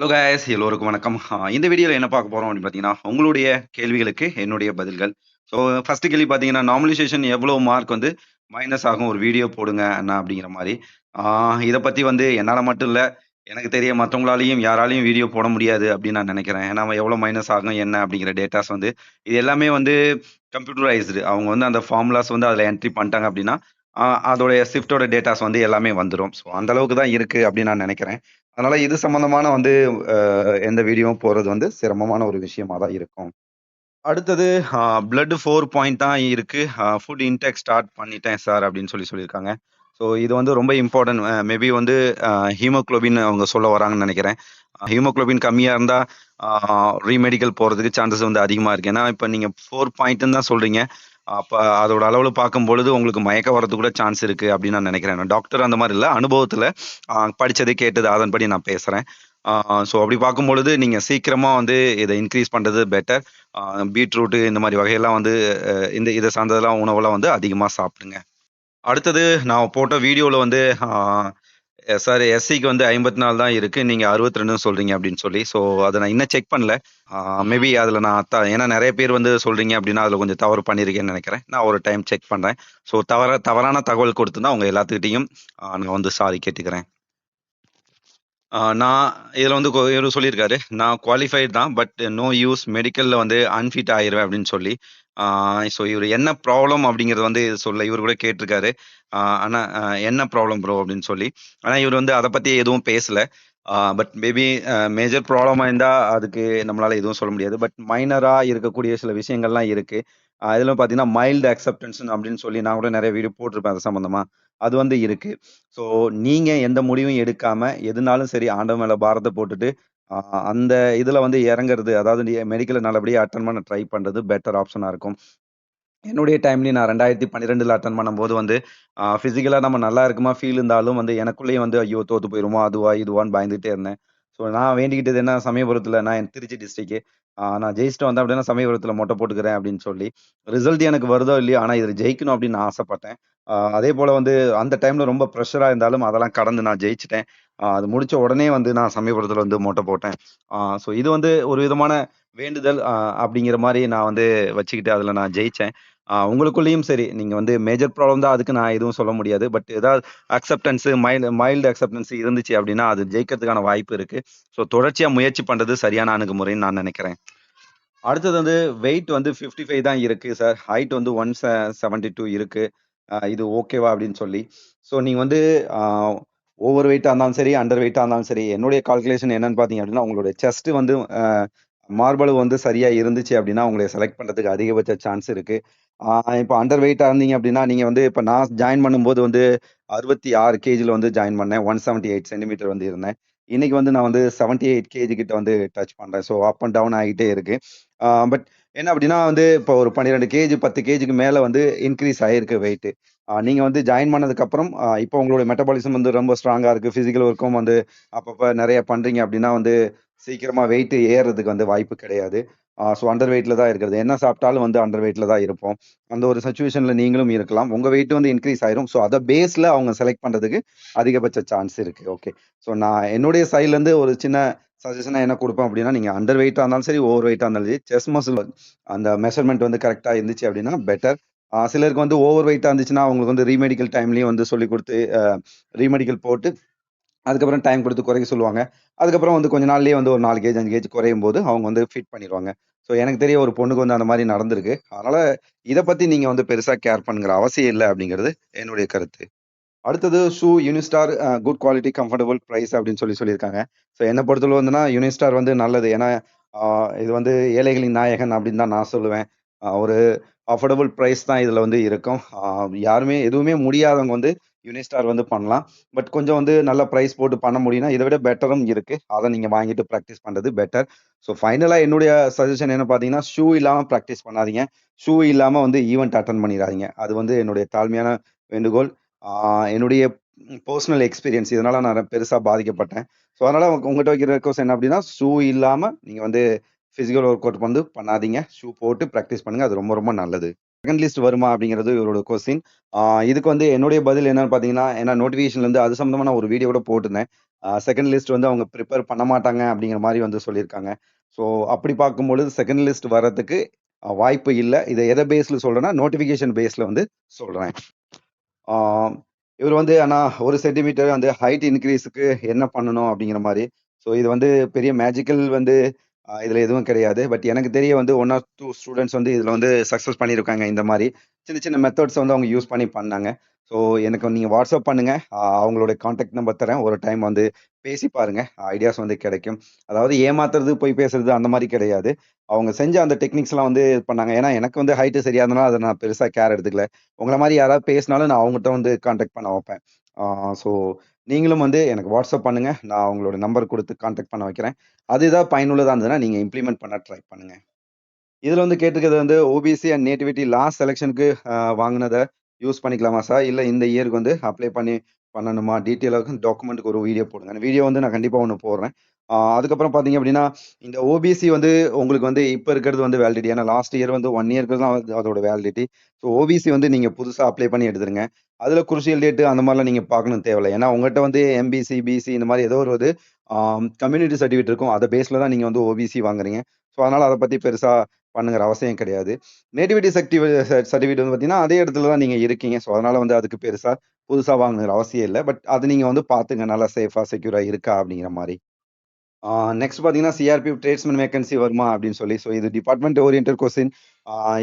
Hello guys எல்லோருக்கும் வணக்கம். இந்த வீடியோவில் என்ன பார்க்க போகிறோம் அப்படின்னு பார்த்தீங்கன்னா உங்களுடைய கேள்விகளுக்கு என்னுடைய பதில்கள். ஸோ ஃபஸ்ட்டு கேள்வி பார்த்தீங்கன்னா நார்மலைசேஷன் எவ்வளோ மார்க் வந்து மைனஸ் ஆகும்? ஒரு வீடியோ போடுங்க அண்ணா அப்படிங்கிற மாதிரி. இதை பற்றி வந்து என்னால் மட்டும் இல்லை எனக்கு தெரிய மற்றவங்களாலையும் யாராலையும் வீடியோ போட முடியாது அப்படின்னு நான் நினைக்கிறேன். ஏன்னா எவ்வளோ மைனஸ் ஆகும் என்ன அப்படிங்கிற டேட்டாஸ் வந்து இது எல்லாமே வந்து கம்ப்யூட்டரைஸ்டு அவங்க வந்து அந்த ஃபார்முலாஸ் வந்து அதில் என்ட்ரி பண்ணிட்டாங்க அப்படின்னா அதோடைய ஷிஃப்டோட டேட்டாஸ் வந்து எல்லாமே வந்துடும் ஸோ அந்த அளவுக்கு தான் இருக்குது அப்படின்னு நான் நினைக்கிறேன். அதனால இது சம்பந்தமான வந்து எந்த வீடியோவும் போறது வந்து சிரமமான ஒரு விஷயமா தான் இருக்கும். அடுத்தது பிளட் ஃபோர் பாயிண்ட் தான் இருக்கு. ஃபுட் இன்டேக் ஸ்டார்ட் பண்ணிட்டேன் சார் அப்படின்னு சொல்லி சொல்லியிருக்காங்க. ஸோ இது வந்து ரொம்ப இம்பார்ட்டன்ட் மேபி வந்து ஹீமோக்ளோபின் அவங்க சொல்ல வராங்கன்னு நினைக்கிறேன். ஹீமோக்ளோபின் கம்மியாக இருந்தால் ரீமெடிக்கல் போகிறதுக்கு சான்சஸ் வந்து அதிகமாக இருக்கு. ஏன்னா இப்போ நீங்கள் ஃபோர் பாயிண்ட்னு தான் சொல்கிறீங்க அப்போ அதோட அளவில் பார்க்கும் பொழுது உங்களுக்கு மயக்க வரது கூட சான்ஸ் இருக்குது அப்படின்னு நான் நினைக்கிறேன். டாக்டர் அந்த மாதிரி இல்லை அனுபவத்தில் படித்தது கேட்டது அதன்படி நான் பேசுகிறேன் ஸோ அப்படி பார்க்கும் பொழுது நீங்கள் சீக்கிரமாக வந்து இதை இன்க்ரீஸ் பண்ணுறது பெட்டர் பீட்ரூட்டு இந்த மாதிரி வகையெல்லாம் வந்து இந்த இதை சார்ந்ததெல்லாம் உணவெல்லாம் வந்து அதிகமாக சாப்பிடுங்க. அடுத்தது நான் போட்ட வீடியோவில் வந்து Eh, சார் எஸ்சிக்கு வந்து ஐம்பத்தி நாலு தான் இருக்குது நீங்கள் அறுபத்தி ரெண்டுன்னு சொல்கிறீங்க அப்படின்னு சொல்லி. ஸோ அதை நான் இன்னும் செக் பண்ணல. Uh, மேபி அதில் நான் ஏன்னா நிறைய பேர் வந்து சொல்கிறீங்க அப்படின்னா அதில் கொஞ்சம் தவறு பண்ணியிருக்கேன்னு நினைக்கிறேன். நான் ஒரு டைம் செக் பண்ணுறேன் ஸோ தவற தவறான தகவல் கொடுத்துருந்தா உங்க எல்லாத்துக்கிட்டையும் uh, நான் வந்து சாரி கேட்டுக்கிறேன். Uh, நான் இதில் வந்து இவர் சொல்லியிருக்காரு. நான் குவாலிஃபைட் தான் பட் நோ யூஸ் மெடிக்கலில் வந்து அன்ஃபிட் ஆயிருவேன் அப்படின்னு சொல்லி. ஸோ இவர் என்ன ப்ராப்ளம் அப்படிங்கிறது வந்து சொல்ல இவர் கூட கேட்டிருக்காரு. ஆனா என்ன ப்ராப்ளம் ப்ரோ அப்படின்னு சொல்லி. ஆனா இவர் வந்து அதை பத்தி எதுவும் பேசல. பட் மேபி மேஜர் ப்ராப்ளமா இருந்தா அதுக்கு நம்மளால எதுவும் சொல்ல முடியாது. பட் மைனரா இருக்கக்கூடிய சில விஷயங்கள்லாம் இருக்கு. அதுல பாத்தீங்கன்னா மைல்டு அக்செப்டன்ஸ் அப்படின்னு சொல்லி நான் கூட நிறைய வீடியோ போட்டிருப்பேன் அது சம்மந்தமா அது வந்து இருக்கு. ஸோ நீங்க எந்த முடிவும் எடுக்காம எதுனாலும் சரி ஆண்டவன் மேல பாரத்தை போட்டுட்டு அந்த இதுல வந்து இறங்குறது அதாவது மெடிக்கலை நல்லபடியாக அட்டன் பண்ண ட்ரை பண்றது பெட்டர் ஆப்ஷனா இருக்கும். என்னுடைய டைம்லேயும் நான் ரெண்டாயிரத்தி பன்னிரெண்டில் அட்டன் பண்ணும்போது வந்து ஃபிசிக்கலாக நம்ம நல்லா இருக்குமா ஃபீல் இருந்தாலும் வந்து எனக்குள்ளேயே வந்து ஐயோ தோற்று போயிருமோ அதுவா இதுவான்னு பயந்துகிட்டே இருந்தேன். ஸோ நான் வேண்டிக்கிட்டது என்ன சமயபுரத்தில் நான் என் திருச்சி டிஸ்ட்ரிக்கு நான் ஜெயிச்சுட்டு வந்தேன் அப்படின்னா சமயபுரத்தில் மொட்டை போட்டுக்கிறேன் அப்படின்னு சொல்லி ரிசல்ட் எனக்கு வருதோ இல்லையோ ஆனால் இதில் ஜெயிக்கணும் அப்படின்னு நான் ஆசைப்பட்டேன். அதே போல் வந்து அந்த டைமில் ரொம்ப ப்ரெஷராக இருந்தாலும் அதெல்லாம் கடந்து நான் ஜெயிச்சிட்டேன். அது முடிச்ச உடனே வந்து நான் சமயபுரத்தில் வந்து மொட்டை போட்டேன். ஸோ இது வந்து ஒரு விதமான வேண்டுதல் அப்படிங்கிற மாதிரி நான் வந்து வச்சுக்கிட்டு அதில் நான் ஜெயித்தேன் உங்களுக்குள்ளேயும் சரி. நீங்க வந்து மேஜர் ப்ராப்ளம் தான் அதுக்கு நான் எதுவும் சொல்ல முடியாது. பட் ஏதாவது அக்செப்டன்ஸு மைல்டு மைல்டு அக்செப்டன்ஸ் இருந்துச்சு அப்படின்னா அது ஜெயிக்கிறதுக்கான வாய்ப்பு இருக்கு. ஸோ தொடர்ச்சியா முயற்சி பண்றது சரியான அணுகுமுறைன்னு நான் நினைக்கிறேன். அடுத்தது வந்து வெயிட் வந்து ஃபிஃப்டி ஃபைவ் தான் இருக்கு சார் ஹைட் வந்து ஒன் செவன்டி டூ இருக்கு. இது ஓகேவா அப்படின்னு சொல்லி. ஸோ நீங்கள் வந்து ஓவர் வெயிட்டாக இருந்தாலும் சரி அண்டர் வெயிட்டாக இருந்தாலும் சரி என்னுடைய கால்குலேஷன் என்னன்னு பார்த்தீங்க அப்படின்னா உங்களுடைய செஸ்ட் வந்து மார்பளவு வந்து சரியாக இருந்துச்சு அப்படின்னா உங்களை செலக்ட் பண்ணுறதுக்கு அதிகபட்ச சான்ஸ் இருக்கு. இப்போ அண்டர் வெயிட்டாக இருந்தீங்க அப்படின்னா நீங்கள் வந்து இப்போ நான் ஜாயின் பண்ணும்போது வந்து அறுபத்தி ஆறு கேஜியில் வந்து ஜாயின் பண்ணேன். ஒன் செவன்ட்டி எயிட் சென்டிமீட்டர் வந்து இருந்தேன். இன்னைக்கு வந்து நான் வந்து செவன்ட்டி எயிட் கேஜி கிட்ட வந்து டச் பண்ணுறேன் ஸோ அப் அண்ட் டவுன் ஆகிட்டே இருக்கு. பட் என்ன அப்படின்னா வந்து இப்போ ஒரு பன்னிரெண்டு கேஜி பத்து கேஜிக்கு மேலே வந்து இன்க்ரீஸ் ஆகிருக்கு வெயிட்டு நீங்கள் வந்து ஜாயின் பண்ணதுக்கப்புறம் இப்போ உங்களுடைய மெட்டபாலிசம் வந்து ரொம்ப ஸ்ட்ராங்காக இருக்குது ஃபிசிக்கல் ஒர்க்கும் வந்து அப்பப்போ நிறைய பண்ணுறீங்க அப்படின்னா வந்து சீக்கிரமாக வெயிட் ஏறுறதுக்கு வந்து வாய்ப்பு கிடையாது. ஸோ அண்டர் வெயிட்டில் தான் இருக்கிறது. என்ன சாப்பிட்டாலும் வந்து அண்டர் வெயிட்டில் தான் இருப்போம். அந்த ஒரு சுச்சுவேஷனில் நீங்களும் இருக்கலாம். உங்கள் வெயிட் வந்து இன்க்ரீஸ் ஆயிரும். ஸோ அதை பேஸில் அவங்க செலக்ட் பண்ணுறதுக்கு அதிகபட்ச சான்ஸ் இருக்குது ஓகே ஸோ நான் என்னுடைய சைட்லேருந்து ஒரு சின்ன சஜஷனாக என்ன கொடுப்பேன் அப்படின்னா நீங்கள் அண்டர் வெயிட்டாக இருந்தாலும் சரி ஓவர் வெயிட்டாக இருந்தாலும் சரி செஸ் மசில் அந்த மெஷர்மெண்ட் வந்து கரெக்டாக இருந்துச்சு அப்படின்னா பெட்டர் சிலருக்கு வந்து ஓவர் வெயிட்டாக இருந்துச்சுன்னா அவங்களுக்கு வந்து ரீமெடிக்கல் டைம்லேயும் வந்து சொல்லி கொடுத்து ரீமெடிக்கல் போட்டு அதுக்கப்புறம் டைம் கொடுத்து குறைக்க சொல்லுவாங்க. அதுக்கப்புறம் வந்து கொஞ்ச நாள்லேயே வந்து ஒரு நாலு கேஜ் அஞ்சு கேஜ் குறையும் போது அவங்க வந்து ஃபிட் பண்ணிடுவாங்க ஸோ எனக்கு தெரிய ஒரு பொண்ணுக்கு வந்து அந்த மாதிரி நடந்திருக்கு. அதனால் இதை பற்றி நீங்கள் வந்து பெருசாக கேர் பண்ணுங்கிற அவசியம் இல்லை அப்படிங்கிறது என்னுடைய கருத்து. அடுத்தது shoe Unistar good quality comfortable price அப்படின்னு சொல்லி சொல்லியிருக்காங்க. ஸோ என்னை பொறுத்தளவு வந்துன்னா யூனிஸ்டார் வந்து நல்லது. ஏன்னா இது வந்து ஏழைகளின் நாயகன் அப்படின்னு தான் நான் சொல்லுவேன். ஒரு அஃபோர்டபுள் ப்ரைஸ் தான் இதில் வந்து இருக்கும். யாருமே எதுவுமே முடியாதவங்க வந்து யூனிஸ்டார் வந்து பண்ணலாம். பட் கொஞ்சம் வந்து நல்ல ப்ரைஸ் போட்டு பண்ண முடியும்னா இதை விட பெட்டரும் இருக்குது அதை நீங்கள் வாங்கிட்டு ப்ராக்டிஸ் பண்ணுறது பெட்டர் ஸோ ஃபைனலாக என்னுடைய சஜஷன் என்ன பார்த்தீங்கன்னா ஷூ இல்லாமல் ப்ராக்டிஸ் பண்ணாதீங்க. ஷூ இல்லாமல் வந்து ஈவெண்ட் அட்டன் பண்ணிடாதீங்க. அது வந்து என்னுடைய தாழ்மையான வேண்டுகோள். என்னுடைய பர்சனல் எக்ஸ்பீரியன்ஸ் இதனால் நான் பெருசாக பாதிக்கப்பட்டேன். ஸோ அதனால் உங்கள்கிட்ட உங்ககிட்ட வைக்கிற ரெக்வஸ்ட் என்ன அப்படின்னா ஷூ இல்லாமல் நீங்கள் வந்து ஃபிசிக்கல் ஒர்க் அவுட் வந்து பண்ணாதீங்க. ஷூ போட்டு ப்ராக்டிஸ் பண்ணுங்கள் அது ரொம்ப ரொம்ப நல்லது. செகண்ட் லிஸ்ட் வருமா அப்படிங்கிறது இவரோட கொஸ்டின். இதுக்கு வந்து என்னுடைய பதில் என்னன்னு பார்த்தீங்கன்னா, ஏன்னா நோட்டிஃபிகேஷன்லேருந்து அது சம்மந்தமாக நான் ஒரு வீடியோ கூட போட்டிருந்தேன். செகண்ட் லிஸ்ட் வந்து அவங்க ப்ரிப்பேர் பண்ண மாட்டாங்க அப்படிங்கிற மாதிரி வந்து சொல்லியிருக்காங்க. ஸோ அப்படி பார்க்கும்பொழுது செகண்ட் லிஸ்ட் வர்றதுக்கு வாய்ப்பு இல்லை இதை எதை பேஸில் சொல்கிறேன்னா நோட்டிஃபிகேஷன் பேஸில் வந்து சொல்கிறேன் இவர் வந்து ஆனால் ஒரு சென்டிமீட்டர் அந்த ஹைட் இன்க்ரீஸுக்கு என்ன பண்ணணும் அப்படிங்கிற மாதிரி ஸோ இது வந்து பெரிய மேஜிக்கல் வந்து இதில் எதுவும் கிடையாது. பட் எனக்கு தெரிய வந்து ஒன் ஆர் டூ ஸ்டூடெண்ட்ஸ் வந்து இதில் வந்து சக்ஸஸ் பண்ணியிருக்காங்க இந்த மாதிரி சின்ன சின்ன மெத்தட்ஸ் வந்து அவங்க யூஸ் பண்ணி பண்ணாங்க. ஸோ எனக்கு நீங்கள் வாட்ஸ்அப் பண்ணுங்கள் அவங்களோட காண்டாக்ட் நம்பர் தரேன். ஒரு டைம் வந்து பேசி பாருங்கள் ஐடியாஸ் வந்து கிடைக்கும். அதாவது ஏமாத்துறது, போய் பேசுறது அந்த மாதிரி கிடையாது. அவங்க செஞ்ச அந்த டெக்னிக்ஸ்லாம் வந்து இது பண்ணாங்க. ஏன்னா எனக்கு வந்து ஹைட்டு சரியா அதை நான் பெருசாக கேர் எடுத்துக்கல. உங்களை மாதிரி யாராவது பேசினாலும் நான் அவங்ககிட்ட வந்து காண்டாக்ட் பண்ண வைப்பேன். ஸோ நீங்களும் வந்து எனக்கு வாட்ஸ்அப் பண்ணுங்க. நான் அவங்களோட நம்பர் கொடுத்து காண்டாக்ட் பண்ண வைக்கிறேன். அது ஏதாவது பயனுள்ளதாக இருந்ததுன்னா, நீங்கள் இம்ப்ளிமெண்ட் பண்ண ட்ரை பண்ணுங்க. இதில் வந்து கேட்டிருக்கிறது வந்து ஓபிசி அண்ட் நேட்டிவிட்டி லாஸ்ட் செலெக்ஷனுக்கு வாங்கினதை யூஸ் பண்ணிக்கலாமா சார்? இல்லை இந்த இயருக்கு வந்து அப்ளை பண்ணி பண்ணணுமா? டீட்டெயிலாக டாக்குமெண்ட்டுக்கு ஒரு வீடியோ போடுங்க. அந்த வீடியோ வந்து நான் கண்டிப்பாக ஒன்று போடுறேன். ஆ அதுக்கப்புறம் பார்த்தீங்க அப்படின்னா, இந்த ஓபிசி வந்து உங்களுக்கு வந்து இப்ப இருக்கிறது வந்து வேலிடிட்டி. ஏன்னா லாஸ்ட் இயர் வந்து 1 இயர்க்கு தான் அதோட வேலிடிட்டி. ஸோ ஓபிசி வந்து நீங்க புதுசா அப்ளை பண்ணி எடுத்துருங்க. அதுல குருஷியல் டேட் அந்த மாரிலாம் நீங்க பார்க்கணும் தேவையில்ல. ஏன்னா உங்கட்ட வந்து எம்பிசி, பிசி இந்த மாரி ஏதோ ஒரு இது ஆ கம்யூனிட்டி சர்டிஃபிகேட் இருக்கும். அத பேஸ்ல தான் நீங்க வந்து ஓபிசி வாங்குறீங்க. ஸோ அதனால அத பத்தி பெருசா பண்ணுங்கிற அவசியம் கிடையாது. நேட்டிவிட்டி சர்டிஃபி சர்டிஃபிகேட் வந்து பார்த்தீங்கன்னா, அதே இடத்துல தான் நீங்க இருக்கீங்க. ஸோ அதனால வந்து அதுக்கு பெருசா புதுசா வாங்கணுங்கிற அவசியம் இல்ல. பட் அது நீங்க வந்து பார்த்துங்க நல்லா சேஃபா, செக்யூரா இருக்கா அப்படிங்கிற மாரி. நெக்ஸ்ட் பார்த்தீங்கன்னா, சிஆர்பி ட்ரேட்ஸ்மேன் வேகன்சி வருமா அப்படின்னு சொல்லி. ஸோ இது டிபார்ட்மெண்ட் ஓரியன்ட் கொஸ்டின்.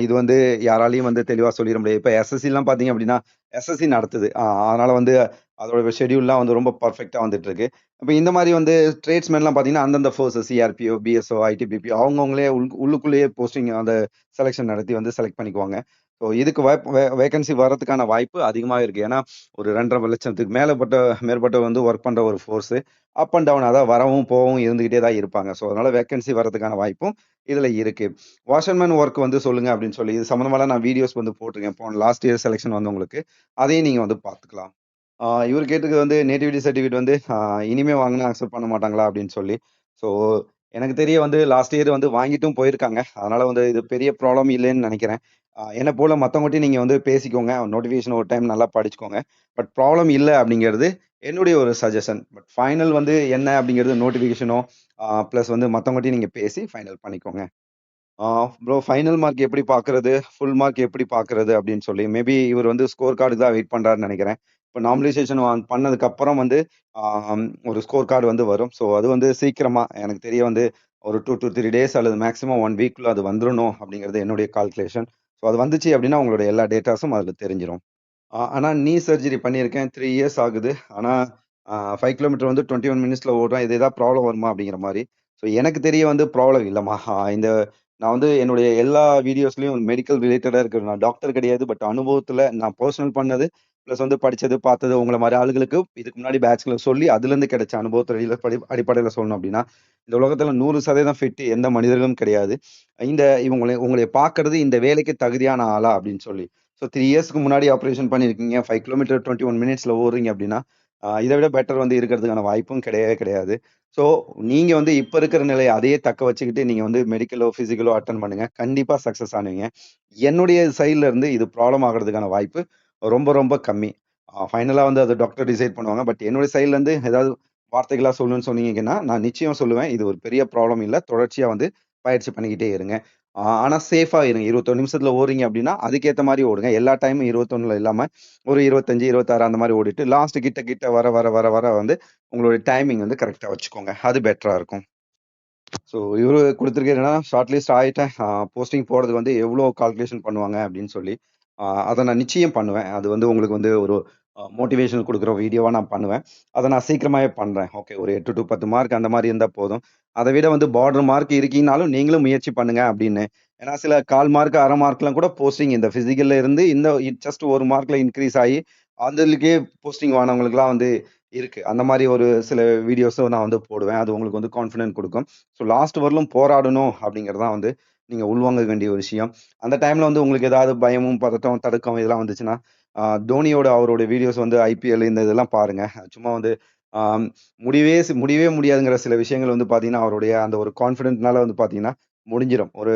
இது வந்து யாராலையும் வந்து தெளிவாக சொல்லிட முடியாது. இப்போ எஸ்எஸ்சிலாம் பார்த்தீங்க அப்படின்னா, எஸ்எஸ்சி நடத்துது. அதனால் வந்து அதோட ஷெட்யூல்லாம் வந்து ரொம்ப பர்ஃபெக்டாக வந்துட்டு இருக்கு. இந்த மாதிரி வந்து ட்ரேட்ஸ்மேன்லாம் பார்த்தீங்கன்னா, அந்தந்த ஃபோர்ஸஸ் சிஆர்பிஓ, பிஎஸ்ஓ, ஐடிபிபி அவங்கவுங்களே உள் உள்ளுக்குள்ளேயே போஸ்டிங் அந்த செலெக்ஷன் நடத்தி வந்து செலக்ட் பண்ணிக்குவாங்க. ஸோ இதுக்கு வாய்ப்பு வே வேக்கன்சி வர்றதுக்கான வாய்ப்பு அதிகமாக இருக்கு. ஏன்னா, ஒரு 2 1/2 லட்சத்துக்கு மேலப்பட்ட மேற்பட்ட வந்து ஒர்க் பண்ணுற ஒரு ஃபோர்ஸு. அப் அண்ட் டவுன் அதான் வரவும், போகவும் இருந்துகிட்டே தான் இருப்பாங்க. ஸோ அதனால வேக்கன்சி வர்றதுக்கான வாய்ப்பும் இதில் இருக்கு. வாஷர்மேன் ஒர்க் வந்து சொல்லுங்க அப்படின்னு சொல்லி, இது சம்மந்தமாக நான் வீடியோஸ் வந்து போட்டிருக்கேன். போன லாஸ்ட் இயர் செலக்ஷன் வந்தவங்களுக்கு. அதையும் நீங்கள் வந்து பார்த்துக்கலாம். இவர் கேட்டுக்கு வந்து நேட்டிவிட்டி சர்டிஃபிகேட் வந்து இனிமேல் இனிமே வாங்குனா அக்செப்ட் பண்ண மாட்டாங்களா அப்படின்னு சொல்லி. ஸோ எனக்கு தெரிய வந்து லாஸ்ட் இயர் வந்து வாங்கிட்டும் போயிருக்காங்க. அதனால வந்து இது பெரிய ப்ராப்ளம் இல்லைன்னு நினைக்கிறேன் என்னை போல் போல நீங்கள் வந்து பேசிக்கோங்க. நோட்டிஃபிகேஷன் ஒரு டைம் நல்லா படிச்சுக்கோங்க. பட் ப்ராப்ளம் இல்லை அப்படிங்கிறது என்னுடைய ஒரு சஜஷன். பட் ஃபைனல் வந்து என்ன அப்படிங்கிறது நோட்டிஃபிகேஷனோ, ப்ளஸ் வந்து மத்தவங்கட்டயும் நீங்கள் பேசி ஃபைனல் பண்ணிக்கோங்க. ப்ரோ ஃபைனல் மார்க் எப்படி பார்க்கறது? ஃபுல் மார்க் எப்படி பார்க்கறது? அப்படின்னு சொல்லி. மேபி இவர் வந்து ஸ்கோர் கார்டுக்கு தான் வெயிட் பண்ணுறாருன்னு நினைக்கிறேன் இப்போ நாமினேஷன் வாங் பண்ணதுக்கு அப்புறம் வந்து ஒரு ஸ்கோர் கார்டு வந்து வரும். ஸோ அது வந்து சீக்கிரமாக எனக்கு தெரிய வந்து ஒரு டூ டூ த்ரீ டேஸ் அல்லது மேக்ஸிமம் ஒன் வீக்கில் அது வந்துடணும் அப்படிங்கிறது என்னுடைய கால்குலேஷன். ஸோ அது வந்துச்சு அப்படின்னா உங்களோட எல்லா டேட்டாஸும் அதில் தெரிஞ்சிடும் ஆனால் நீ சர்ஜரி பண்ணியிருக்கேன். த்ரீ இயர்ஸ் ஆகுது. ஆனால் ஃபைவ் கிலோமீட்டர் வந்து டுவெண்ட்டி ஒன் மினிட்ஸில் ஓடுறேன். இது ஏதாவது ப்ராப்ளம் வருமா? அப்படிங்கிற மாதிரி ஸோ எனக்கு தெரிய வந்து ப்ராப்ளம் இல்லைம்மா இந்த நான் வந்து என்னுடைய எல்லா வீடியோஸ்லையும் மெடிக்கல் ரிலேட்டடாக இருக்கிற நான் டாக்டர் கிடையாது. பட் அனுபவத்தில் நான் பர்சனல் பண்ணது, ப்ளஸ் வந்து படித்தது பார்த்தது உங்களை மாதிரி ஆளுகளுக்கு இதுக்கு முன்னாடி பேட்ச்ல சொல்லி அதுலேருந்து கிடைச்ச அனுபவத்துல படி அடிப்படையில் சொல்லணும் அப்படின்னா, இந்த உலகத்தில் நூறு சதவீதம் ஃபிட்டு எந்த மனிதர்களும் கிடையாது. இந்த இவங்கள உங்களை பார்க்கறது இந்த வேலைக்கு தகுதியான ஆளா அப்படின்னு சொல்லி. ஸோ த்ரீ இயர்ஸ்க்கு முன்னாடி ஆப்ரேஷன் பண்ணியிருக்கீங்க. ஃபைவ் கிலோமீட்டர் டுவெண்ட்டி ஒன் மினிட்ஸில் ஓடுறீங்க அப்படின்னா, இதை விட பெட்டர் வந்து இருக்கிறதுக்கான வாய்ப்பும் கிடையவே கிடையாது. ஸோ நீங்கள் வந்து இப்போ இருக்கிற நிலையை அதையே தக்க வச்சுக்கிட்டு நீங்கள் வந்து மெடிக்கலோ, ஃபிசிக்கலோ அட்டன் பண்ணுங்கள் கண்டிப்பாக சக்ஸஸ் ஆனுவீங்க. என்னுடைய சைட்லேருந்து இது ப்ராப்ளம் ஆகிறதுக்கான வாய்ப்பு ரொம்ப ரொம்ப கம்மி. ஃபைனலாக வந்து அது டாக்டர் டிசைட் பண்ணுவாங்க. பட் என்னுடைய சைட்லேருந்து ஏதாவது வார்த்தைகளாக சொல்லணும்னு சொன்னீங்கன்னா, நான் நிச்சயம் சொல்லுவேன். இது ஒரு பெரிய ப்ராப்ளம் இல்லை தொடர்ச்சியாக வந்து பயிற்சி பண்ணிக்கிட்டே இருங்க. ஆனால் சேஃபாக இருங்க. இருபத்தொரு நிமிஷத்தில் ஓடுறீங்க அப்படின்னா, அதுக்கேற்ற மாதிரி ஓடுங்க. எல்லா டைமும் இருபத்தொன்னில் இல்லாமல் ஒரு 25, 26 அந்த மாதிரி ஓடிட்டு, லாஸ்ட் கிட்ட கிட்ட வர வர வர வர வந்து உங்களுடைய டைமிங் வந்து கரெக்டாக வச்சுக்கோங்க. அது பெட்டராக இருக்கும். ஸோ இவரு கொடுத்துருக்கேன் என்னன்னா, ஷார்ட் லிஸ்ட் ஆயிட்டேன். போஸ்டிங் போடுறது வந்து எவ்வளோ கால்குலேஷன் பண்ணுவாங்க அப்படின்னு சொல்லி. அ அத நான் நிச்சயம் பண்ணுவேன். அது வந்து உங்களுக்கு வந்து ஒரு அ மோட்டிவேஷன் குடுக்குற வீடியோவா நான் பண்ணுவேன். அத நான் சீக்கிரமாவே பண்றேன். ஓகே ஒரு 8 டூ 10 மார்க் அந்த மாரி இருந்தா போதும். அத விட வந்து பார்டர் மார்க் இருக்கீங்கனாலும் நீங்களும் முயற்சி பண்ணுங்க அப்படின்னு. ஏன்னா சில 1/4 மார்க், 1/2 மார்க்லாம் கூட போஸ்டிங் இந்த பிசிக்கல்ல இருந்து இந்த ஜஸ்ட் 1 மார்க்ல இன்கிரீஸ் ஆயி, அதுலக்கே போஸ்டிங் வாங்குனவங்களுக்குலாம் வந்து இருக்கு. அந்த மாரி ஒரு சில வீடியோஸும் நான் வந்து போடுவேன். அது உங்களுக்கு வந்து கான்ஃபிடன்ட் குடுக்கும். ஸோ லாஸ்ட் வரலும் போராடணும் அப்படிங்கிறது தான் வந்து நீங்க உள்வாங்க வேண்டிய ஒரு விஷயம். அந்த டைம்ல வந்து உங்களுக்கு ஏதாவது பயமும், பதட்டம், தடுக்கம் இதெல்லாம் வந்துச்சுன்னா, தோனியோட அவரோட வீடியோஸ் வந்து ஐபிஎல் இந்த இதெல்லாம் பாருங்க. சும்மா வந்து முடிவே முடியவே முடியவே முடியாதுங்கிற சில விஷயங்கள் வந்து பார்த்தீங்கன்னா, அவருடைய அந்த ஒரு கான்ஃபிடென்ட்னால வந்து பார்த்தீங்கன்னா, முடிஞ்சிடும் ஒரு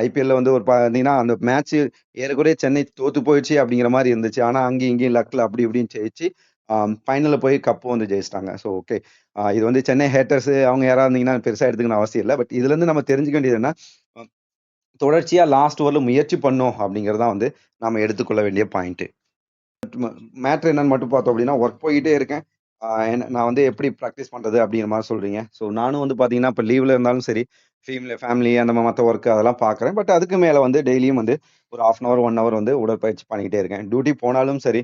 ஐபிஎல்ல வந்து ஒரு பார்த்தீங்கன்னா, அந்த மேட்ச் ஏறக்குறைய சென்னை தோத்து போயிடுச்சு அப்படிங்கிற மாதிரி இருந்துச்சு. ஆனா, அங்கேயும் இங்கேயும் லக்ல அப்படி இப்படின்னு ஜெயிச்சு, ஃபைனலில் போய் கப்பு வந்து ஜெயிச்சுட்டாங்க. So okay. இது வந்து சென்னை ஹேட்டர்ஸ் அவங்க யாராக இருந்தீங்கன்னா பெருசாக எடுத்துக்கணும்னு அவசியம் இல்லை பட் இதுலேருந்து நம்ம தெரிஞ்சுக்க வேண்டியது என்ன, தொடர்ச்சியாக லாஸ்ட் ஓவர்ல முயற்சி பண்ணோம் அப்படிங்கிறது தான் வந்து நம்ம எடுத்துக்கொள்ள வேண்டிய பாயிண்ட்டு மேட்ரு என்னன்னு மட்டும் பார்த்தோம் அப்படின்னா, ஒர்க் போயிட்டே இருக்கேன். நான் வந்து எப்படி ப்ராக்டிஸ் பண்ணுறது அப்படிங்கிற மாதிரி சொல்கிறீங்க ஸோ நானும் வந்து பார்த்தீங்கன்னா, இப்போ லீவில் இருந்தாலும் சரி, ஃபீம்ல ஃபேமிலி அந்த மாதிரி மற்ற ஒர்க் அதெல்லாம் பார்க்குறேன். பட் அதுக்கு மேலே வந்து டெய்லியும் வந்து ஒரு 1/2 அன் ஹவர், ஒன் ஹவர் வந்து உடற்பயிற்சி பண்ணிக்கிட்டே இருக்கேன். டியூட்டி போனாலும் சரி,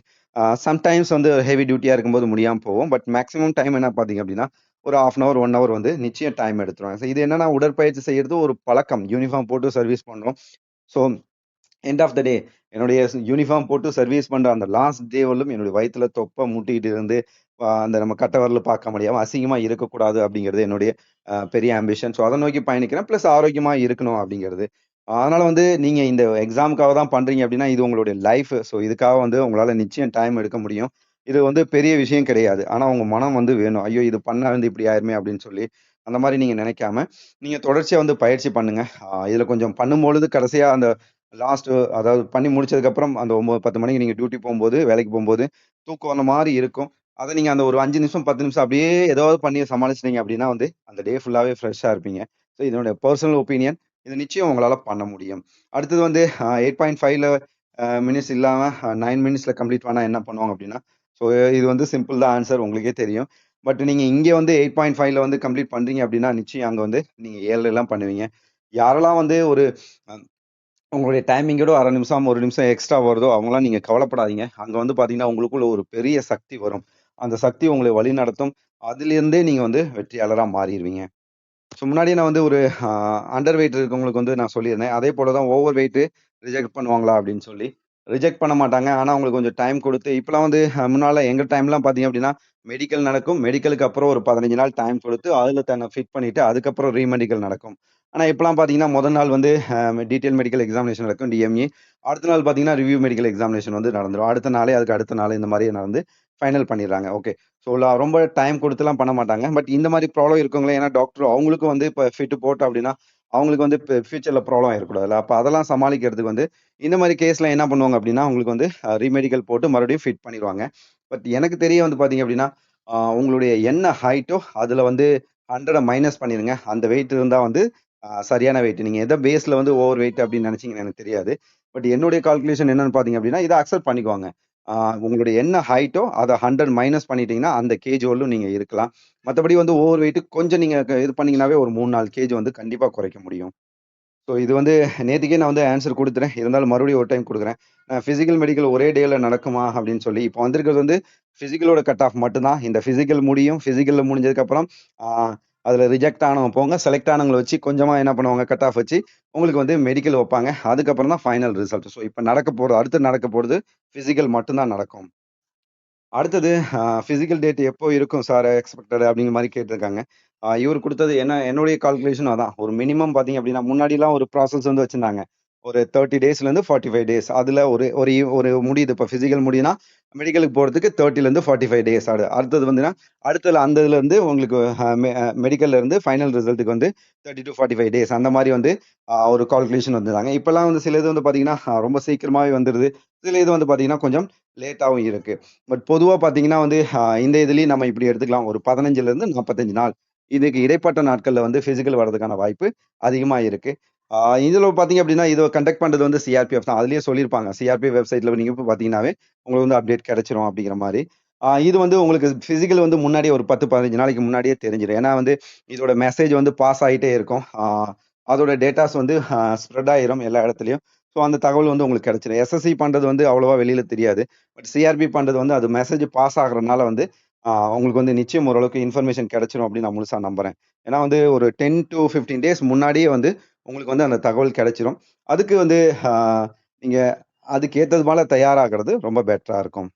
சம்டைம்ஸ் வந்து ஹெவி டியூட்டியாக இருக்கும்போது முடியாமல் போவோம் பட் மேக்ஸிமம் டைம் என்ன பார்த்தீங்க அப்படின்னா, ஒரு 1/2 அன் ஹவர், ஒன் ஹவர் வந்து நிச்சயம் டைம் எடுத்துருவாங்க ஸோ இது என்னன்னா உடற்பயிற்சி செய்யறது ஒரு பழக்கம். யூனிஃபார்ம் போட்டு சர்வீஸ் பண்ணுறோம் so end of the day என்னுடைய யூனிஃபார்ம் போட்டு சர்வீஸ் பண்ணுற அந்த லாஸ்ட் டே வரலும் என்னுடைய வயிற்றுல தொப்பை மூட்டிக்கிட்டு இருந்து, அந்த நம்ம கட்டவரில் பார்க்க முடியாமல் அசிங்கமாக இருக்கக்கூடாது அப்படிங்கிறது என்னுடைய பெரிய ஆம்பிஷன். ஸோ அதை நோக்கி பயணிக்கிறேன். ப்ளஸ் ஆரோக்கியமாக இருக்கணும் அப்படிங்கிறது. அதனால் வந்து நீங்கள் இந்த எக்ஸாமுக்காக தான் பண்ணுறீங்க அப்படின்னா, இது உங்களுடைய லைஃப். ஸோ இதுக்காக வந்து உங்களால் நிச்சயம் டைம் எடுக்க முடியும். இது வந்து பெரிய விஷயம் கிடையாது. ஆனா உங்க மனம் வந்து வேணும். ஐயோ! இது பண்ணா வந்து இப்படி ஆயிருமே அப்படின்னு சொல்லி, அந்த மாரி நீங்க நினைக்காம, நீங்க தொடர்ச்சியா வந்து பயிற்சி பண்ணுங்க. அ இதுல கொஞ்சம் பண்ணும்பொழுது கடைசியா அந்த லாஸ்ட் அதாவது பண்ணி முடிச்சதுக்கப்புறம் அந்த 9, 10 மணிக்கு நீங்க டியூட்டி போம்போது, வேலைக்கு போம்போது தூக்கம் வந்த மாரி இருக்கும். அத நீங்க அந்த ஒரு 5 நிமிஷம், 10 நிமிஷம் அப்படியே ஏதாவது பண்ணி சமாளிச்சிட்டீங்க அப்படின்னா வந்து, அந்த டே ஃபுல்லாவே ஃப்ரெஷ்ஷா இருப்பீங்க. ஸோ இது என்னுடைய பெர்சனல் ஒப்பீனியன். இது நிச்சயம் உங்களால பண்ண முடியும். அடுத்தது வந்து அ 8.5ல அ மினிட்ஸ் இல்லாம அ 9 மினிட்ஸ்ல கம்ப்ளீட் பண்ணா என்ன பண்ணுவாங்க அப்படின்னா, ஸோ இது வந்து சிம்பிள் தான் ஆன்சர் உங்களுக்கே தெரியும். பட் நீங்கள் இங்கே வந்து 8.5ல வந்து கம்ப்ளீட் பண்ணுறீங்க அப்படின்னா, நிச்சயம் அங்கே வந்து நீங்கள் ஏழுலாம் பண்ணுவீங்க. யாரெல்லாம் வந்து ஒரு உங்களுடைய டைமிங்கோட அரை நிமிஷம், ஒரு நிமிஷம் எக்ஸ்ட்ரா வருதோ அவங்களாம் நீங்கள் கவலைப்படாதீங்க. அங்கே வந்து பார்த்தீங்கன்னா, உங்களுக்குள்ள ஒரு பெரிய சக்தி வரும். அந்த சக்தி உங்களை வழிநடத்தும். அதுலேருந்தே நீங்கள் வந்து வெற்றியாளராக மாறிடுவீங்க ஸோ முன்னாடியே நான் வந்து ஒரு அண்டர் வெயிட் இருக்கவங்களுக்கு வந்து நான் சொல்லியிருந்தேன். அதே போல தான் ஓவர் வெயிட்டு ரிஜெக்ட் பண்ணுவாங்களா அப்படின்னு சொல்லி. ரிஜெக்ட் பண்ண மாட்டாங்க. ஆனால் அவங்களுக்கு கொஞ்சம் டைம் கொடுத்து இப்போலாம் வந்து முன்னால் எங்கள் டைம்லாம் பார்த்தீங்க அப்படின்னா, மெடிக்கல் நடக்கும். மெடிக்கலுக்கு அப்புறம் ஒரு 15 நாள் டைம் கொடுத்து அதில் தன்னை ஃபிட் பண்ணிவிட்டு அதுக்கப்புறம் ரீ மெடிக்கல் நடக்கும். ஆனால் இப்போலாம் பார்த்தீங்கன்னா, முதல் நாள் வந்து டீட்டெயில் மெடிக்கல் எக்ஸாமினேஷன் நடக்கும் டிஎம்இ. அடுத்த நாள் பார்த்தீங்கன்னா, ரிவ்யூ மெடிக்கல் எக்ஸாமினேஷன் வந்து நடந்துடும் அடுத்த நாளே அதுக்கு அடுத்த நாள் இந்த மாதிரியே நடந்து ஃபைனல் பண்ணிடுறாங்க. ஓகே. ஸோ ரொம்ப டைம் குடுத்துலாம் பண்ண மாட்டாங்க. பட் இந்த மாதிரி ப்ராப்ளம் இருக்கவங்கள ஏன்னா டாக்டர் அவங்களுக்கும் வந்து இப்ப ஃபிட் போட்டோம் அப்படின்னா, அவங்களுக்கு வந்து இப்போ ஃபியூச்சர்ல ப்ராப்ளம் ஆயிறக்கூடாதுல்ல. அப்ப அதெல்லாம் சமாளிக்கிறதுக்கு வந்து இந்த மாதிரி கேஸ்ல என்ன பண்ணுவாங்க அப்படின்னா, உங்களுக்கு வந்து அ போட்டு மறுபடியும் ஃபிட் பண்ணிருவாங்க. பட் எனக்கு தெரிய வந்து பார்த்தீங்க அப்படின்னா, அ உங்களுடைய என்ன ஹைட்டோ அதுல வந்து 100 மைனஸ் பண்ணிருங்க. அந்த வெயிட் இருந்தா வந்து அ சரியான வெயிட். நீங்க எத பேஸ்ல வந்து ஓவர் வெயிட் அப்படின்னு நினைச்சீங்கன்னு எனக்கு தெரியாது. பட் என்னுடைய கால்குலேஷன் என்னன்னு பார்த்தீங்க அப்படின்னா, இத அக்செப்ட் பண்ணிக்குவாங்க உங்களுடைய என்ன ஹைட்டோ அதை ஹண்ட்ரட் மைனஸ் பண்ணிட்டீங்கன்னா, அந்த கேஜ் வரலும் நீங்கள் இருக்கலாம். மற்றபடி வந்து ஓவர் வெயிட்டு கொஞ்சம் நீங்கள் இது பண்ணீங்கன்னாவே ஒரு 3, 4 கேஜ் வந்து கண்டிப்பாக குறைக்க முடியும். ஸோ இது வந்து நேற்றுக்கே நான் வந்து ஆன்சர் கொடுத்துறேன் இருந்தாலும் மறுபடியும் ஒரு டைம் கொடுக்குறேன் நான் ஃபிசிக்கல் மெடிக்கல் ஒரே டேயில் நடக்குமா அப்படின்னு சொல்லி, இப்போ வந்திருக்கிறது வந்து ஃபிசிக்கலோட கட் ஆஃப் மட்டும் தான். இந்த ஃபிசிக்கல் முடியும். ஃபிசிக்கலில் முடிஞ்சதுக்கப்புறம் அதில் ரிஜெக்ட் ஆனவங்க போங்க. செலக்ட் ஆனவங்களை வச்சு கொஞ்சமாக என்ன பண்ணுவாங்க, கட் ஆஃப் வச்சு உங்களுக்கு வந்து மெடிக்கல் வைப்பாங்க அதுக்கப்புறம் தான் ஃபைனல் ரிசல்ட். ஸோ இப்போ நடக்க போகிறது அடுத்து நடக்க போகிறது ஃபிசிக்கல் மட்டும்தான் நடக்கும். அடுத்தது ஃபிசிக்கல் டேட் எப்போ இருக்கும் சார் எக்ஸ்பெக்டட் அப்படிங்கிற மாதிரி கேட்டிருக்காங்க. இவர் கொடுத்தது என்ன என்னுடைய கால்குலேஷன் அதான். ஒரு மினிமம் பார்த்தீங்க அப்படின்னா, முன்னாடிலாம் ஒரு ப்ராசஸ் வந்து வச்சுருந்தாங்க ஒரு 30 டேஸ்லேருந்து 45 டேஸ். அதில் ஒரு ஒரு ஒரு முடியுது. இப்போ ஃபிசிக்கல் முடியுன்னா மெடிக்கலுக்கு போகிறதுக்கு தேர்ட்டிலேருந்து ஃபார்ட்டி ஃபைவ் டேஸ் ஆடு அடுத்தது வந்துன்னா, அடுத்ததுல அந்த இதுலேருந்து உங்களுக்கு மெடிக்கல்லேருந்து ஃபைனல் ரிசல்ட்டுக்கு வந்து thirty to forty five days அந்த மாதிரி வந்து ஒரு கால்குலேஷன் வந்துடுறாங்க இப்போல்லாம் வந்து சில இது வந்து பார்த்தீங்கன்னா, ரொம்ப சீக்கிரமாகவே வந்துடுது சில இது வந்து பார்த்தீங்கன்னா, கொஞ்சம் லேட்டாகவும் இருக்குது பட் பொதுவாக பார்த்தீங்கன்னா வந்து, இந்த இதுலேயும் நம்ம இப்படி எடுத்துக்கலாம். ஒரு 15லேருந்து 45 நாள். இதுக்கு இடைப்பட்ட நாட்களில் வந்து ஃபிசிக்கல் வர்றதுக்கான வாய்ப்பு அதிகமாக இருக்குது இதில் பார்த்தீங்க அப்படின்னா, இதை கண்டக்ட் பண்ணுறது வந்து சிஆர்பிஎஃப் தான். அதுலேயே சொல்லியிருப்பாங்க. சிஆர்பி வெப்சைட்ல நீங்க போய் பார்த்தீங்கன்னாவே, உங்களுக்கு வந்து அப்டேட் கிடைச்சிரும் அப்படிங்கிற மாதிரி இது வந்து உங்களுக்கு பிசிக்கல் வந்து முன்னாடியே ஒரு 10, 15 நாளைக்கு முன்னாடியே தெரிஞ்சிரும். ஏன்னா வந்து இதோட மெசேஜ் வந்து பாஸ் ஆகிட்டே இருக்கும். அதோட டேட்டாஸ் வந்து ஸ்ப்ரெட் ஆயிரும் எல்லா இடத்துலையும் ஸோ அந்த தகவல் வந்து உங்களுக்கு கிடைச்சிடும் எஸ்எஸ்சி பண்ணுறது வந்து அவ்வளோவா வெளியில் தெரியாது. பட் சிஆர்பி பண்ணுறது வந்து அது மெசேஜ் பாஸ் ஆகுறனால வந்து, உங்களுக்கு வந்து நிச்சயம் ஓரளவுக்கு இன்ஃபர்மேஷன் கிடைச்சிடும் அப்படின்னு நான் முழுசாக நம்புறேன். ஏன்னா வந்து ஒரு 10-15 டேஸ் முன்னாடியே வந்து உங்களுக்கு வந்து அந்த தகவல் கிடைச்சிரும். அதுக்கு வந்து நீங்கள் அதுக்கு ஏற்றது போல தயாராகிறது ரொம்ப பெட்டராக இருக்கும்.